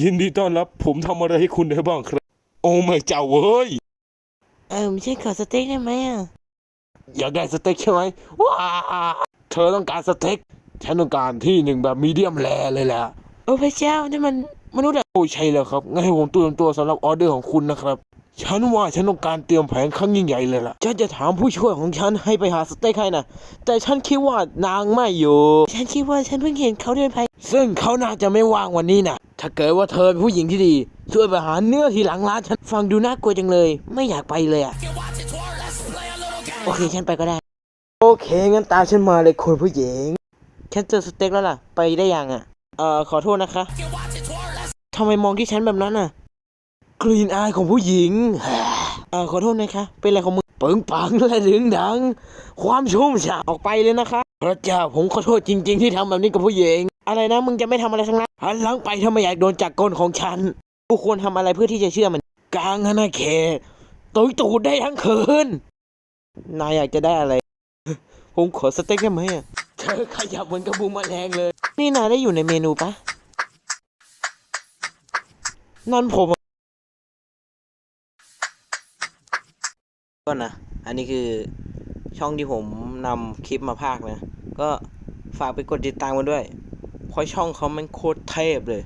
ยินดีต้อนรับ ผมทำอะไรให้คุณได้บ้างครับ โอ้ไม่เจ้าเว้ย เออไม่ใช่ขอสเต็กได้ไหมอะ อยากได้สเต็กใช่ไหมว้าเธอต้องการสเต็ก ฉันต้องการที่หนึ่งแบบมีเดียมแรเลยแหละ โอ้พระเจ้านี่มันมนุษย์เหรอโอ้ใช่แล้วครับงั้นให้ผมเตรียมตัวสำหรับออเดอร์ของคุณนะครับ ฉันว่าฉันต้องการเตรียมแผนครั้งยิ่งใหญ่เลยล่ะ ฉันจะถามผู้ช่วยของฉันให้ไปหาสเต็กให้นะ แต่ฉันคิดว่านางไม่อยู่ ฉันคิดว่าฉันเพิ่งเห็นเขาเดินไป ซึ่งเขาน่าจะไม่ว่างวันนี้นะถ้าเกิดว่าเธอเป็นผู้หญิงที่ดี ช่วยไปหาเนื้อที่หลังร้านฉันฟังดูน่ากลัวจังเลย ไม่อยากไปเลยอะโอเคฉันไปก็ได้ โอเคงั้นตามฉันมาเลยคุณผู้หญิงฉันเจอสเต็กแล้วล่ะ ไปได้ยังอะเอ่อขอโทษนะคะทำไมมองที่ฉันแบบนั้นอะกลิ่นอายของผู้หญิงเอ่อขอโทษนะคะ เป็นอะไรของมึงปึงปังและดึงดัง ความชุ่มฉ่ออกไปเลยนะคะำพระเจ้าผมขอโทษจริง ๆ ที่ทำแบบนี้กับผู้หญิง อะไรนะมึงจะไม่ทำอะไรทั้งนั้นหันหลังไปถ้าไม่อยากโดนจักรก้นของฉันกูควรทำอะไรเพื่อที่จะเชื่อมัน กลางอาณาเขตตุยตูดได้ทั้งคืนนายอยากจะได้อะไร ผมขอสเต็กได้ไหมอะเธอขยับเหมือนกระบุงแมลงเลย นี่นายได้อยู่ในเมนูปะนั่นผมก็นะอันนี้คือช่องที่ผมนำคลิปมาพากนะ ก็ฝากไปกดติดตามกันด้วย เพราะช่องเขามันโคตรเทพเลย